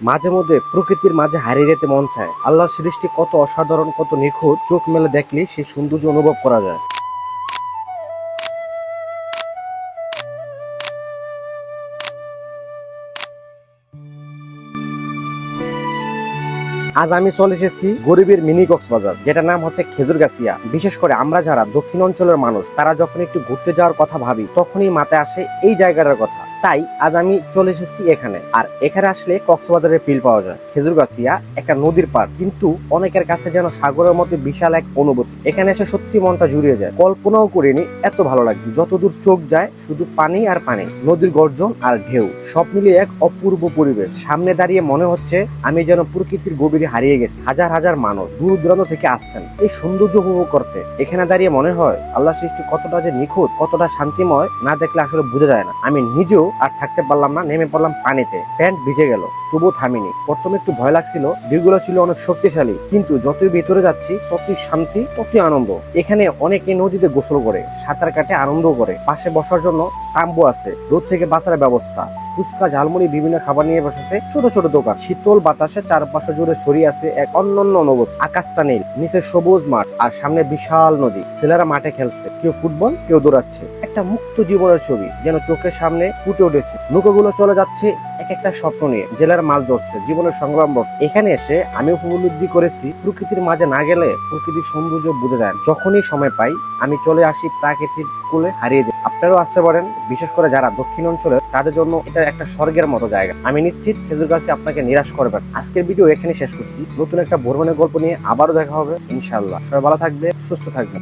মাঝে মধ্যে প্রকৃতির মাঝে হারিয়ে যেতে মন চায়। আল্লাহর সৃষ্টি কত অসাধারণ, কত নিখুঁত। চোখ মেলে দেখলে সেই সৌন্দর্য অনুভব করা যায়। আজ আমি চলে এসেছি গরিবের মিনি কক্সবাজার যেটা নাম হচ্ছে খেজুরগাছিয়া বিশেষ করে আমরা যারা দক্ষিণ অঞ্চলের মানুষ, তারা যখন একটু ঘুরতে যাওয়ার কথা ভাবি, তখনই মাথায় আসে এই জায়গাটার কথা। তাই আজ আমি চলে এসেছি এখানে। আর এখানে আসলে কক্সবাজারের পিল পাওয়া যায়। খেজুরগাছিয়া একটা নদীর পার কিন্তু অনেকের কাছে যেন সাগরের মতো বিশাল এক অনুভূতি। এখানে এসে সত্যি মনটা জুড়িয়ে যায়। কল্পনাও করিনি এত ভালো লাগে যতদূর চোখ যায়, শুধু পানি আর পানি। নদীর গর্জন আর ঢেউ। সব মিলিয়ে এক অপূর্ব পরিবেশ। সামনে দাঁড়িয়ে মনে হচ্ছে আমি যেন প্রকৃতির গভীরে হারিয়ে গেছি। হাজার হাজার মানুষ দূর দূরান্ত থেকে আসছেন। এই সৌন্দর্য উপভোগ করতে। এখানে দাঁড়িয়ে মনে হয়, আল্লাহ সৃষ্টি কতটা যে নিখুঁত, কতটা শান্তিময়, না দেখলে আসলে বোঝা যায় না। আমি নিজেও আর থাকতে পারলাম না, নেমে পড়লাম পানিতে। প্যান্ট ভিজে গেল। তবুও থামিনি। প্রথমে একটু ভয় লাগছিল, ভিড়গুলো ছিল অনেক শক্তিশালী। কিন্তু যতই ভেতরে যাচ্ছি, ততই শান্তি, ততই আনন্দ। এখানে অনেকে নদীতে গোসল করে, সাঁতার কাটে আনন্দ করে। পাশে বসার জন্য তাম্বু আছে। রোদ থেকে বাঁচার ব্যবস্থা। ফুচকা, ঝালমুড়ি, বিভিন্ন খাবার নিয়ে বসেছে ছোট ছোট দোকান। শীতল বাতাসে চারপাশে জুড়ে ছড়িয়ে আছে এক অন্যান্য অনুভূত। আকাশটা নীল, নিচে সবুজ মাঠ, আর সামনে বিশাল নদী। ছেলেরা মাঠে খেলছে। কেউ ফুটবল, কেউ দৌড়াচ্ছে। একটা মুক্ত জীবনের ছবি, যেন চোখের সামনে ফুটে উঠেছে। নৌকাগুলো চলে যাচ্ছে এক একটা স্বপ্ন নিয়ে জেলার মাছ ধরছে, জীবনের সংগ্রাম এখানে এসে আমি উপলব্ধি করেছি, প্রকৃতির মাঝে না গেলে প্রকৃতির সৌন্দর্য বোঝা যায় যখনই সময় পাই, আমি চলে আসি প্রাকৃতিক কোলে হারিয়ে যাই আপনারাও আসতে পারেন, বিশেষ করে যারা দক্ষিণ অঞ্চলের তাদের জন্য এটা একটা স্বর্গের মতো জায়গা। আমি নিশ্চিত খেজুর গাছে আপনাকে নিরাশ করবেন আজকের ভিডিও এখানে শেষ করছি। নতুন একটা ভ্রমণের গল্প নিয়ে আবারও দেখা হবে ইনশাল্লাহ সবাই ভালো থাকবে সুস্থ থাকবে